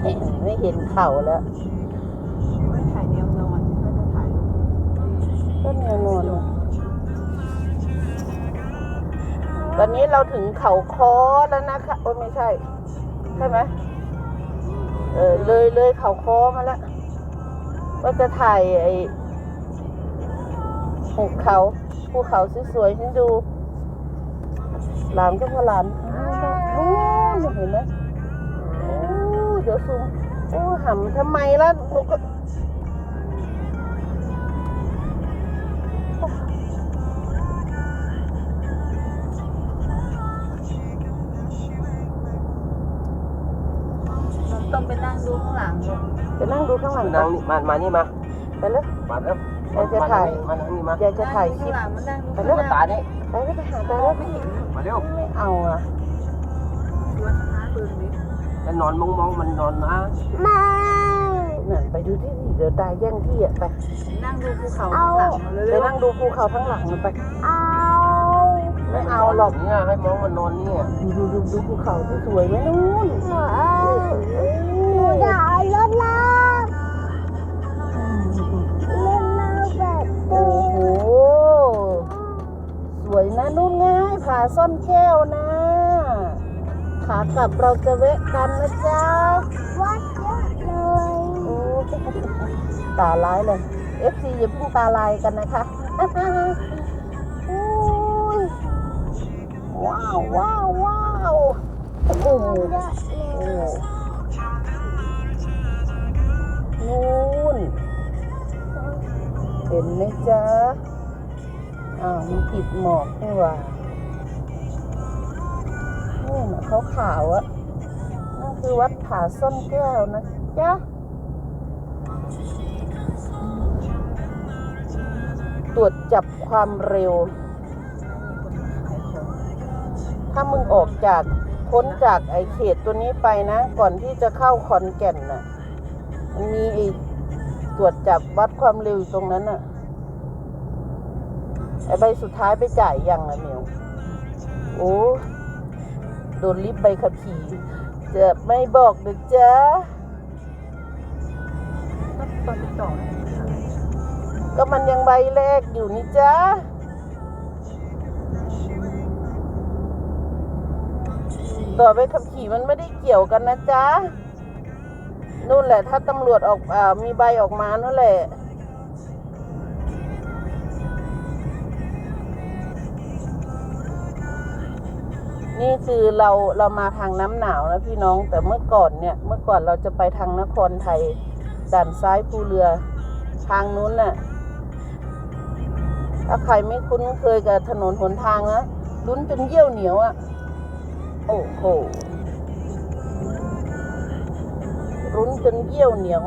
ไม่เห็นเข่าแล้วไม่ถ่ายแนวนอนไม่จะถ่ายก็แนวนอนอะตอนนี้เราถึงเขาคอแล้วนะคะโอ้ยไม่ใช่ ใช่ไหมเออเลยเลยเขาคอมาแล้วว่าจะถ่ายไอ้หุบเขาภูเขาสวยๆให้ดูหลานก็พอหลานโอ้ยเห็นไหมโอ้ย เดี๋ยวซูมโอ้ยหำทำไมล่ะหนูก็ต้องไปนั่งดูข้างหลังลูกไปนั่งดูข้างหลังนั่งนี่มามานี่มาไปเลยมาแล้วเราจะถ่ายมานั่งนี่มาอยากจะถ่ายคลิปนั่งดูข้างหลังมันนั่งดูไปข้างเร็วหลังตาเนี่ยไปเลยไปหาตาตาแล้วไม่เห็นมาเร็วไม่เอาอะ ชวนหาปืนดิ แล้วนอนมองมองมันนอนนะไม่นั่นไปดูที่นี่เดี๋ยวตายแย่งที่อะไปนั่งดูภูเขาข้างหลังเลไปยนั่งดูภูเขาทั้งหลังมันไปไม่เอาหรอกเนี่ยให้มองมันนอนเนี่ยดูดูดูดูภูเขาที่สวยไหมนู่นหนูากลับเราจะแวะกันนะจ๊ะวัดเยอะเลยโอ้ตาลายเลย FC อย่าพิ่งตาลายกันนะคะโอ้ยว้าวว้าวว้าวโอ้โหเยนู่นเห็นไหมจ๊ะอ้าวมันติดหมอกนี่ว่า นี่นเขาขาวอะนั่นคือวัดผาซ่อนแก้วนะจ๊ะตรวจจับความเร็ว ถ้ามึงออกจากพ้นจากไอเขตตัวนี้ไปนะ ก่อนที่จะเข้าขอนแก่นน่ะมันมีไอตรวจจับวัดความเร็วอยู่ตรงนั้นน่ะ ไอใบสุดท้ายไปจ่ายยังอะเมียว โอ้ ดนลิฟต์ใบขับขี่ จะไม่บอกนะจ๊ะตอนติดต่อเนี่ยก็มันยังใบแรกอยู่นี่จ๊ะต่อไปขับขี่มันไม่ได้เกี่ยวกันนะจ๊ะ นู่นแหละถ้าตำรวจออกอามีใบออกมานั่นแหละ นี่คือเราเรามาทางน้ำหนาวนะพี่น้องแต่เมื่อก่อนเนี่ยเมื่อก่อนเราจะไปทางนครไทยด่านซ้ายภูเรือทางนู้นน่ะถ้าใครไม่คุ้นเคยกับถนนหนทางนะลุ้นจนเยี่ยวเหนียวอะ่ะ โอ้โหรุ้นจนเยี่ยวเหนียว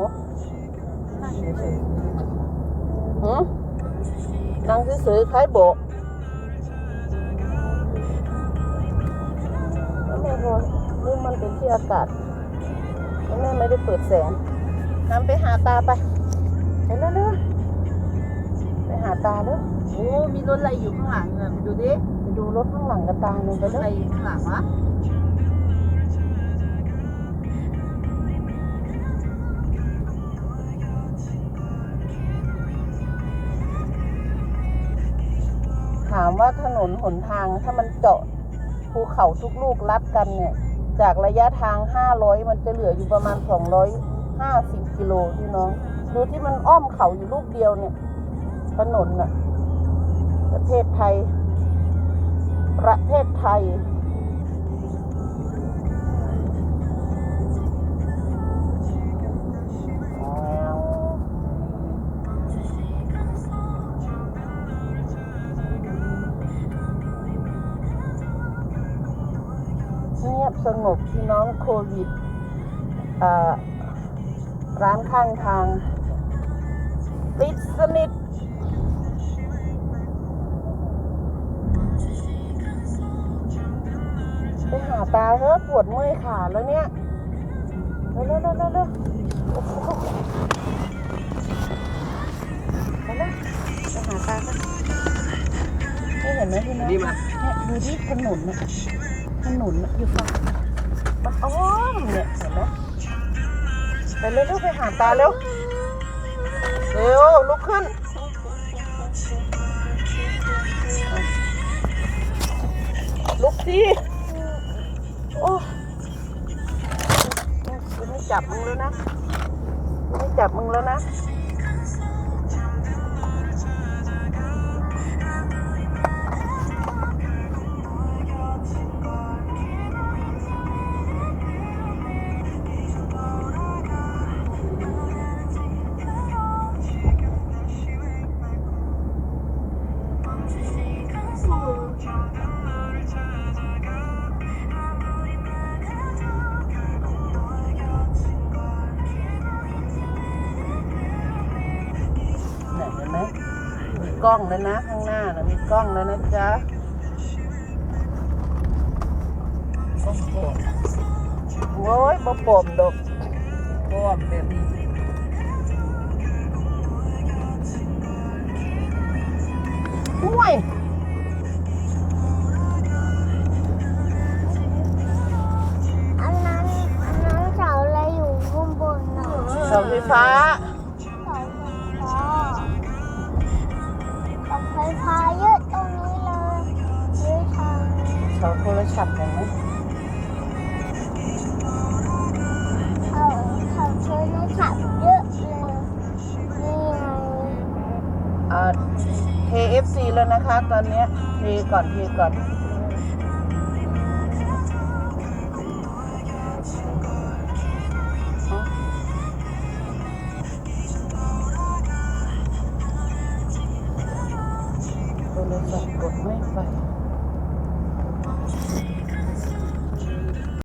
นั่งเฉยหืมนั่งเฉยๆคล้ายโบก พอนี่มันเป็นที่อากาศแล้วแม่ไม่ได้เปิดแสงน้ำไปหาตาไปไปเร็วๆไปหาตาเร็วๆโอ้มีรถอะไรอยู่ข้างหลังเนี่ยไปดูดิไปดูรถข้างหลังกับตาหนึ่งไปรถเร็อะไรวอยู่ข้างหลังวะถามว่าถนนหนทางถ้ามันเจาะ ภูเขาทุกลูกลัดกันเนี่ย จากระยะทาง 500 มันจะเหลืออยู่ประมาณ 250 กิโลพี่น้องดูที่มันอ้อมเขาอยู่ลูกเดียวเนี่ยถนนน่ะ ประเทศไทย ประเทศไทย สงบพี่น้องโควิดอ่าร้านข้างทาง ติดสนิทไปหาตาเถอะปวดเมื่อยขาแล้วเนี่ยเร็วเร็วเร็วเร็วเร็วโอ้โหไปเลยไปหาตากันนี่เห็นไหมพี่น้องนี่มาเนี่ยดูที่ถนนนะถนนน่ะอยู่ฝั่งมันอ้อมเนี่ยเห็นไหมไปเร็วๆไปหาตาเร็วเร็วลุกขึ้นลุกสิโอ้ไม่จับมึงแล้วนะไม่จับมึงแล้วนะ กล้องแล้วนะ ข้างหน้านะมีกล้องแล้วนะจ๊ะกล้องโปมโอ้ยบ่ปมดอกก็แบบนี้ห่วย เสาไฟฟ้ายุตรงนี้เลยเยอะทางโทรศัพท์เห็นไหมเขาเขาโทรศัพท์เยอะเลยนี่ไงอ่าเท FC แล้วนะคะ ตอนเนี้ยเทก่อนเทก่อน